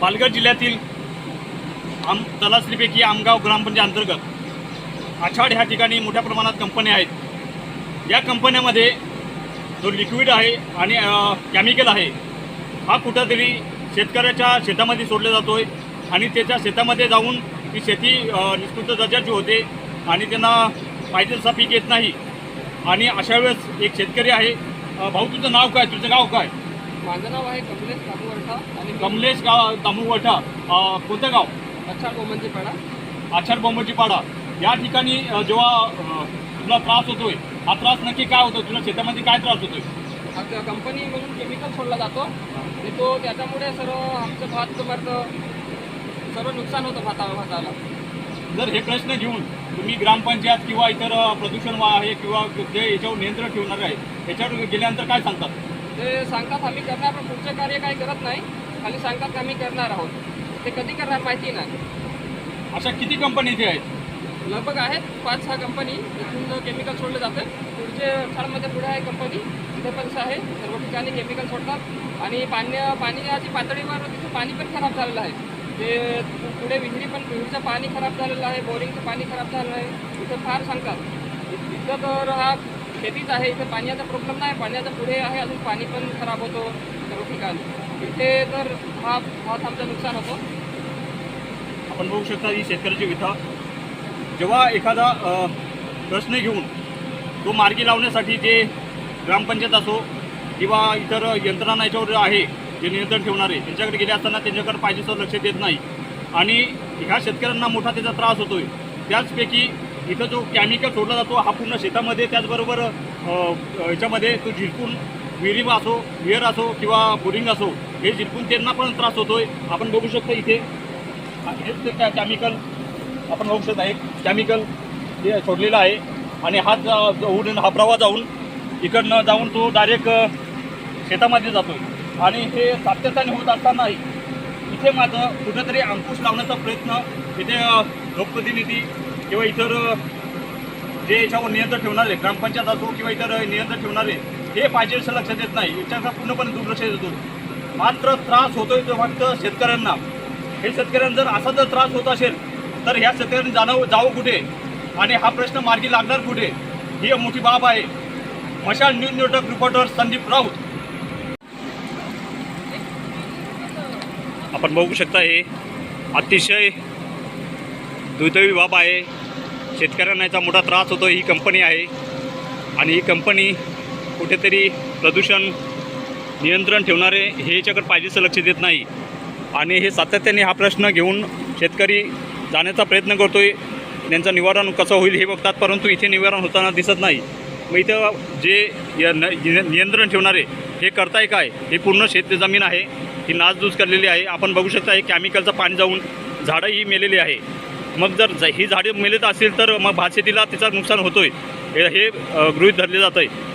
पालघर जिल्ह्यातील आम तलासरीपैकी आमगाव ग्रामपंचायत अंतर्गत आछाड ह्या ठिकाणी मोठ्या प्रमाणात कंपन्या आहेत. या कंपन्यामध्ये जो लिक्विड आहे आणि केमिकल आहे हा कुठंतरी शेतकऱ्याच्या शेतामध्ये सोडला जातो आहे आणि त्याच्या शेतामध्ये जाऊन ती शेती निष्कृत दर्जाची होते आणि त्यांना पाहिजे तसा पीक येत नाही. आणि अशा वेळेस एक शेतकरी आहे भाऊ तुझं नाव काय? तुझं गाव काय? माझं नाव आहे कमलेश कामवरठा आणि कमलेश गाव दामुवटा कोणतं गाव? अच्छा गोमंती पाडा आछाड बॉम्बची पाडा या ठिकाणी जेव्हा तुला त्रास होतोय हा त्रास नक्की काय होतो? तुला शेतामध्ये काय त्रास होतोय? कंपनी म्हणून केमिकल सोडला जातो आणि तो त्याच्यामुळे सर्व आमचं भात तुम्हाला सर्व नुकसान होतं भाता भाताला जर हे प्रश्न घेऊन तुम्ही ग्रामपंचायत किंवा इतर प्रदूषण वा आहे किंवा जे याच्यावर नियंत्रण ठेवणार आहे याच्यावर गेल्यानंतर काय सांगतात? ते सांगतात आम्ही करणार पण पुढचं कार्य काही करत नाही. खाली सांगतात आम्ही करणार आहोत. ते कधी करणार माहिती नाही. अशा किती कंपनी इथे आहेत? लगभग आहेत पाच सहा कंपनी इथून केमिकल सोडले जाते. पुढचे शाळेमध्ये पुढे आहे कंपनी तिथे पण आहे सर्व ठिकाणी केमिकल सोडतात. आणि पाण्या पाण्याची पातळीवर तिथे पाणी पण खराब झालेलं आहे. ते पुढे विहिरी पण विहिरीचं पाणी खराब झालेलं आहे. बोरिंगचं पाणी खराब झालेलं आहे. इथं फार सांगतात. इथं तर हा शेतीच आहे इथं पाण्याचा प्रॉब्लेम नाही पाण्याचा पुढे आहे अजून पाणी पण खराब होतो सर्व ठिकाणी. इथे तर हा भात आमचं नुकसान होतो. आपण बघू शकता ही शेतकऱ्याची व्यथा. जेव्हा एखादा प्रश्न घेऊन तो मार्गी लावण्यासाठी जे ग्रामपंचायत असो किंवा इतर यंत्रणा याच्यावर आहे जे नियंत्रण ठेवणारे त्यांच्याकडे गेले असताना त्यांच्याकडे पाहिजे लक्ष देत नाही. आणि ह्या शेतकऱ्यांना मोठा त्याचा त्रास होतोय. त्याचपैकी इथं जो केमिकल सोडला जातो हा पूर्ण शेतामध्ये त्याचबरोबर याच्यामध्ये तो झिरपून विहिरी असो विहीर असो किंवा बोरिंग असो हे झिरपून त्यांना पण त्रास होतोय. आपण बघू शकतो इथे हेच ते काय केमिकल आपण बघू शकत आहे केमिकल हे सोडलेलं आहे. आणि हा जाऊन उडून हा प्रवाह जाऊन इकडनं जाऊन तो डायरेक्ट शेतामध्ये जातो आणि हे सातत्याने होत असतानाही इथे माझं कुठेतरी अंकुश लावण्याचा प्रयत्न इथे लोकप्रतिनिधी किंवा इतर जे याच्यावर नियंत्रण ठेवणारे ग्रामपंचायत असो किंवा इतर नियंत्रण ठेवणारे हे पाहिजे असं लक्ष देत नाही. याच्याचा पूर्णपणे दुर्लक्ष देतो मात्र त्रास होतोय तो फक्त शेतकऱ्यांना. हे शेतकऱ्यांना जर असा जर त्रास होत असेल तर ह्या शेतकऱ्यांनी जाणव जावं कुठे? आणि हा प्रश्न मार्गी लागणार कुठे? ही मोठी बाब आहे. Mashal news network reporter Sandeep Raut. आपण बघू शकता हे अतिशय दुर्दैवी बाब आहे. शेतकऱ्यांना याचा मोठा त्रास होतो. ही कंपनी आहे. आणि ही कंपनी कुठेतरी प्रदूषण नियंत्रण ठेवणारे हे याच्याकडे पाहिजेचं लक्ष देत नाही. आणि हे सातत्याने हा प्रश्न घेऊन शेतकरी जाण्याचा प्रयत्न करतो आहे त्यांचं निवारण कसं होईल हे बघतात परंतु इथे निवारण होताना दिसत नाही. मग इथं जे य- न- नियंत्रण ठेवणारे हे करताय काय? हे पूर्ण शेत जमीन आहे. ही नासधूस करलेली आहे. आपण बघू शकता हे केमिकलचं पाणी जाऊन झाडं ही मेलेली आहे. मग जर ज- ही झाडे मेलेत असेल तर मग भातशेतीला त्याचं नुकसान होतोय. हे हे, गृहीत धरले जात आहे